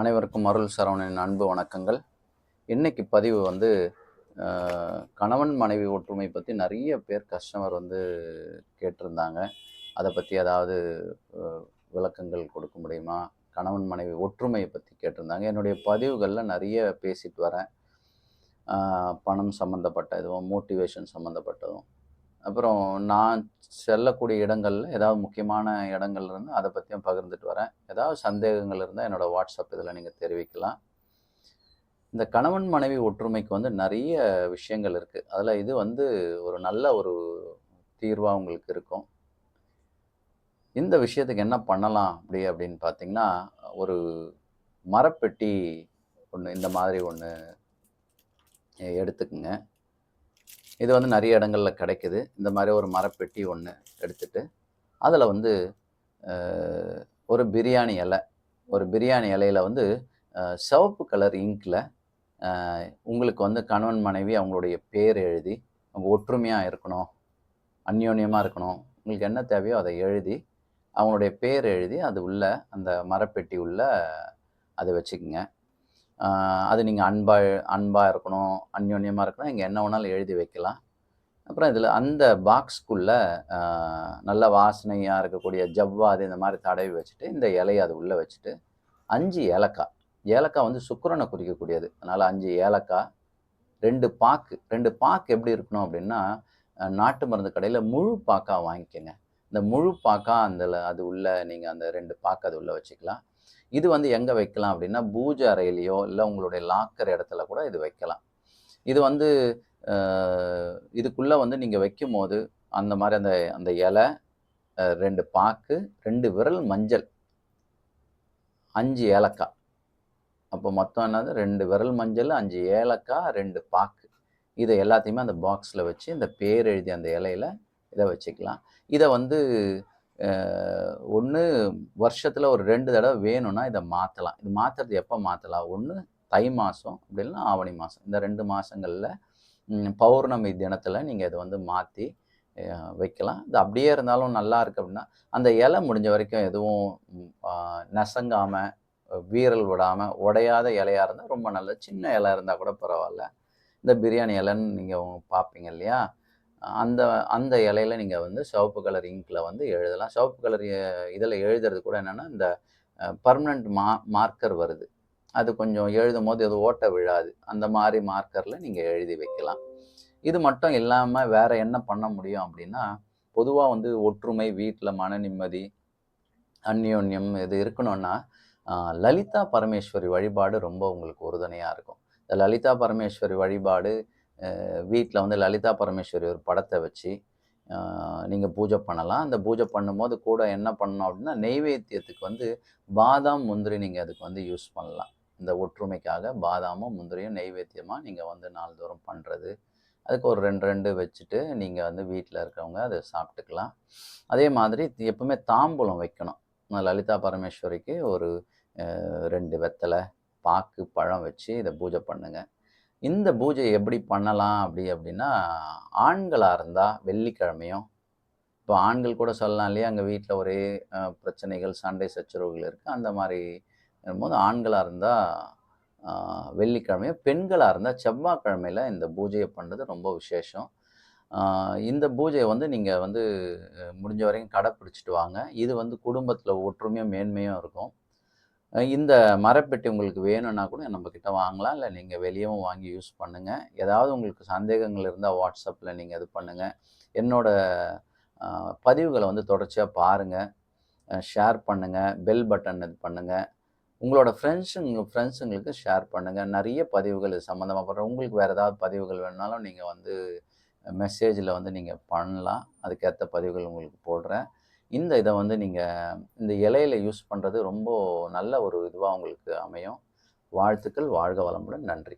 அனைவருக்கும் அருள் சரவணனின் அன்பு வணக்கங்கள். இன்னைக்கு பதிவு வந்து கணவன் மனைவி ஒற்றுமை பற்றி நிறைய பேர் கஸ்டமர் வந்து கேட்டிருந்தாங்க. அதை பற்றி ஏதாவது விளக்கங்கள் கொடுக்க முடியுமா? கணவன் மனைவி ஒற்றுமையை பற்றி கேட்டிருந்தாங்க. என்னுடைய பதிவுகளில் நிறைய பேசிட்டு வரேன். பணம் சம்மந்தப்பட்ட இதுவும் மோட்டிவேஷன் சம்மந்தப்பட்டதும் அப்புறம் நான் செல்லக்கூடிய இடங்களில் ஏதாவது முக்கியமான இடங்கள் இருந்து அதை பற்றியும் பகிர்ந்துட்டு வரேன். ஏதாவது சந்தேகங்கள் இருந்தால் என்னோடய வாட்ஸ்அப் இதில் நீங்கள் தெரிவிக்கலாம். இந்த கணவன் மனைவி ஒற்றுமைக்கு வந்து நிறைய விஷயங்கள் இருக்குது அதில் இது வந்து ஒரு நல்ல ஒரு தீர்வாக உங்களுக்கு இருக்கும். இந்த விஷயத்துக்கு என்ன பண்ணலாம் அப்படி அப்படின்னு பார்த்தீங்கன்னா ஒரு மரப்பெட்டி ஒன்று இந்த மாதிரி ஒன்று எடுத்துக்குங்க. இது வந்து நிறைய இடங்களில் கிடைக்குது. இந்த மாதிரி ஒரு மரப்பெட்டி ஒன்று எடுத்துட்டு அதில் வந்து ஒரு பிரியாணி இலை ஒரு பிரியாணி இலையில வந்து சிவப்பு கலர் இங்கில் உங்களுக்கு வந்து கணவன் மனைவி அவங்களுடைய பேர் எழுதி அவங்க ஒற்றுமையாக இருக்கணும் அந்யோன்யமாக இருக்கணும் உங்களுக்கு என்ன தேவையோ அதை எழுதி அவங்களுடைய பேர் எழுதி அது உள்ள அந்த மரப்பெட்டி உள்ள அதை வச்சுக்கோங்க. அது நீங்கள் அன்பாக அன்பாக இருக்கணும் அந்யோன்யமாக இருக்கணும் இங்கே என்ன வேணாலும் எழுதி வைக்கலாம். அப்புறம் இதில் அந்த பாக்ஸ்க்குள்ளே நல்ல வாசனையாக இருக்கக்கூடிய ஜவ்வாது இந்த மாதிரி தடவி வச்சுட்டு இந்த இலையை அது உள்ளே வச்சுட்டு அஞ்சு ஏலக்காய். ஏலக்காய் வந்து சுக்கரனை குறிக்கக்கூடியது. அதனால் அஞ்சு ஏலக்காய் ரெண்டு பாக்கு. ரெண்டு பாக்கு எப்படி இருக்கணும் அப்படின்னா நாட்டு மருந்து கடையில் முழு பாக்காக வாங்கிக்கோங்க. இந்த முழு பாக்காக அந்த அது உள்ள நீங்கள் அந்த ரெண்டு பாக்கு அது உள்ளே வச்சுக்கலாம். இது வந்து எங்கே வைக்கலாம் அப்படின்னா பூஜை அறையிலையோ இல்லை உங்களுடைய லாக்கர் இடத்துல கூட இது வைக்கலாம். இது வந்து இதுக்குள்ளே வந்து நீங்கள் வைக்கும் போது அந்த மாதிரி அந்த அந்த இலை ரெண்டு பாக்கு ரெண்டு விரல் மஞ்சள். அஞ்சு ஏலக்காய். அப்போ மொத்தம் என்னது? ரெண்டு விரல் மஞ்சள் அஞ்சு ஏலக்காய் ரெண்டு பாக்கு. இதை எல்லாத்தையுமே அந்த பாக்ஸில் வச்சு இந்த பேர் எழுதி அந்த இலையில இதை வச்சுக்கலாம். இதை வந்து ஒன்று வருஷத்தில் ஒரு ரெண்டு தடவை வேணும்னா இதை மாற்றலாம் இது மாற்றுறது எப்போ மாற்றலாம் ஒன்று தை மாதம் அப்படி இல்லைன்னா ஆவணி மாதம் இந்த ரெண்டு மாதங்களில் பௌர்ணமி தினத்தில் நீங்கள் இதை வந்து மாற்றி வைக்கலாம். இது அப்படியே இருந்தாலும் நல்லா இருக்கு அப்படின்னா அந்த இலை முடிஞ்ச வரைக்கும் எதுவும் நசங்காமல் வீரல் விடாமல் உடையாத இலையாக இருந்தால் ரொம்ப நல்லது. சின்ன இலை இருந்தால் கூட பரவாயில்ல. இந்த பிரியாணி இலைன்னு நீங்கள் பார்ப்பீங்க இல்லையா? அந்த அந்த இலையில நீங்கள் வந்து சிவப்பு கலர் இங்கில் வந்து எழுதலாம். சிவப்பு கலர் இதில் எழுதுறது கூட என்னென்னா இந்த பர்மனண்ட் மா மார்க்கர் வருது. அது கொஞ்சம் எழுதும் போது அது ஓட்ட விழாது. அந்த மாதிரி மார்க்கரில் நீங்கள் எழுதி வைக்கலாம். இது மட்டும் இல்லாமல் வேற என்ன பண்ண முடியும் அப்படின்னா பொதுவாக வந்து ஒற்றுமை வீட்டில் மன நிம்மதி அந்யோன்யம் இது இருக்கணும்னா லலிதா பரமேஸ்வரி வழிபாடு ரொம்ப உங்களுக்கு உறுதுணையாக இருக்கும். இந்த லலிதா பரமேஸ்வரி வழிபாடு வீட்டில் வந்து லலிதா பரமேஸ்வரி ஒரு படத்தை வச்சு நீங்கள் பூஜை பண்ணலாம். அந்த பூஜை பண்ணும்போது கூட என்ன பண்ணணும் அப்படின்னா நெய்வேத்தியத்துக்கு வந்து பாதாம் முந்திரி நீங்கள் அதுக்கு வந்து யூஸ் பண்ணலாம். இந்த ஒற்றுமைக்காக பாதாமும் முந்திரியும் நெய்வேத்தியமாக நீங்கள் வந்து நாள்தோறும் பண்ணுறது அதுக்கு ஒரு ரெண்டு ரெண்டு வச்சுட்டு நீங்கள் வந்து வீட்டில் இருக்கவங்க அதை சாப்பிட்டுக்கலாம். அதே மாதிரி எப்பவுமே தாம்பூலம் வைக்கணும். லலிதா பரமேஸ்வரிக்கு ஒரு ரெண்டு வெத்தலை பாக்கு பழம் வச்சு இதை பூஜை பண்ணுங்கள் இந்த பூஜையை எப்படி பண்ணலாம் அப்படி அப்படின்னா ஆண்களாக இருந்தால் வெள்ளிக்கிழமையும் இப்போ ஆண்கள் கூட சொல்லலாம் இல்லையா? அங்கே வீட்டில் ஒரே பிரச்சனைகள் சண்டை சச்சரவுகள் இருக்குது அந்த மாதிரி போது ஆண்களாக இருந்தால் வெள்ளிக்கிழமையும் பெண்களாக இருந்தால் செவ்வாய்க்கிழமையில் இந்த பூஜையை பண்ணுறது ரொம்ப விசேஷம். இந்த பூஜையை வந்து நீங்கள் வந்து முடிஞ்ச வரைக்கும் கடைப்பிடிச்சிட்டு வாங்க. இது வந்து குடும்பத்தில் ஒற்றுமையும் மேன்மையும் இருக்கும். இந்த மரப்பெட்டி உங்களுக்கு வேணும்னா கூட நம்மக்கிட்ட வாங்கலாம். இல்லை நீங்கள் வெளியவும் வாங்கி யூஸ் பண்ணுங்கள் ஏதாவது உங்களுக்கு சந்தேகங்கள் இருந்தால் வாட்ஸ்அப்பில் நீங்கள் இது பண்ணுங்கள் என்னோட பதிவுகளை வந்து தொடர்ச்சியாக பாருங்கள் ஷேர் பண்ணுங்கள் பெல் பட்டன் இது பண்ணுங்கள் உங்களோட ஃப்ரெண்ட்ஸுங்க ஃப்ரெண்ட்ஸுங்களுக்கு ஷேர் பண்ணுங்கள் நிறைய பதிவுகள் இது சம்மந்தமாக பண்ணுறேன் உங்களுக்கு வேறு ஏதாவது பதிவுகள் வேணுனாலும் நீங்கள் வந்து மெசேஜில் வந்து நீங்கள் பண்ணலாம். அதுக்கேற்ற பதிவுகள் உங்களுக்கு போடுறேன். இந்த இதை வந்து நீங்கள் இந்த இலையில யூஸ் பண்ணுறது ரொம்ப நல்ல ஒரு இதுவாக உங்களுக்கு அமையும். வாழ்த்துக்கள் வாழ்க வளமுடன் நன்றி.